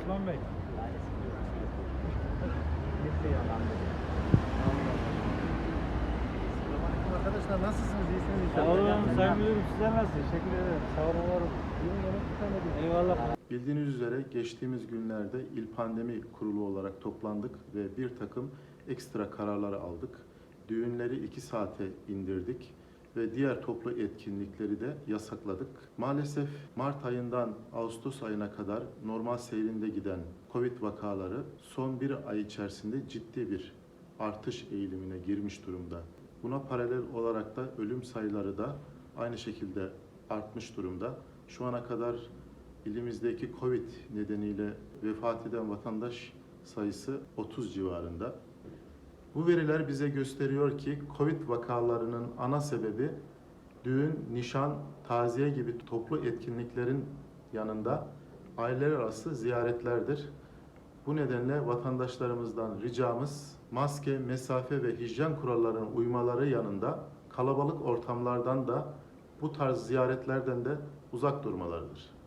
Osman Bey. Arkadaşlar nasılsınız? İyisiniz Sağ inşallah. olun Sayın Müdürüm sizler nasıl? Teşekkür ederim. Sağ olun var olun. Eyvallah. Bildiğiniz üzere geçtiğimiz günlerde İl Pandemi Kurulu olarak toplandık ve bir takım ekstra kararları aldık. Düğünleri iki saate indirdik ve diğer toplu etkinlikleri de yasakladık. Maalesef Mart ayından Ağustos ayına kadar normal seyrinde giden Covid vakaları son bir ay içerisinde ciddi bir artış eğilimine girmiş durumda. Buna paralel olarak da ölüm sayıları da aynı şekilde artmış durumda. Şu ana kadar ilimizdeki Covid nedeniyle vefat eden vatandaş sayısı 30 civarında. Bu veriler bize gösteriyor ki Covid vakalarının ana sebebi düğün, nişan, taziye gibi toplu etkinliklerin yanında aileler arası ziyaretlerdir. Bu nedenle vatandaşlarımızdan ricamız maske, mesafe ve hijyen kurallarına uymaları yanında kalabalık ortamlardan da bu tarz ziyaretlerden de uzak durmalarıdır.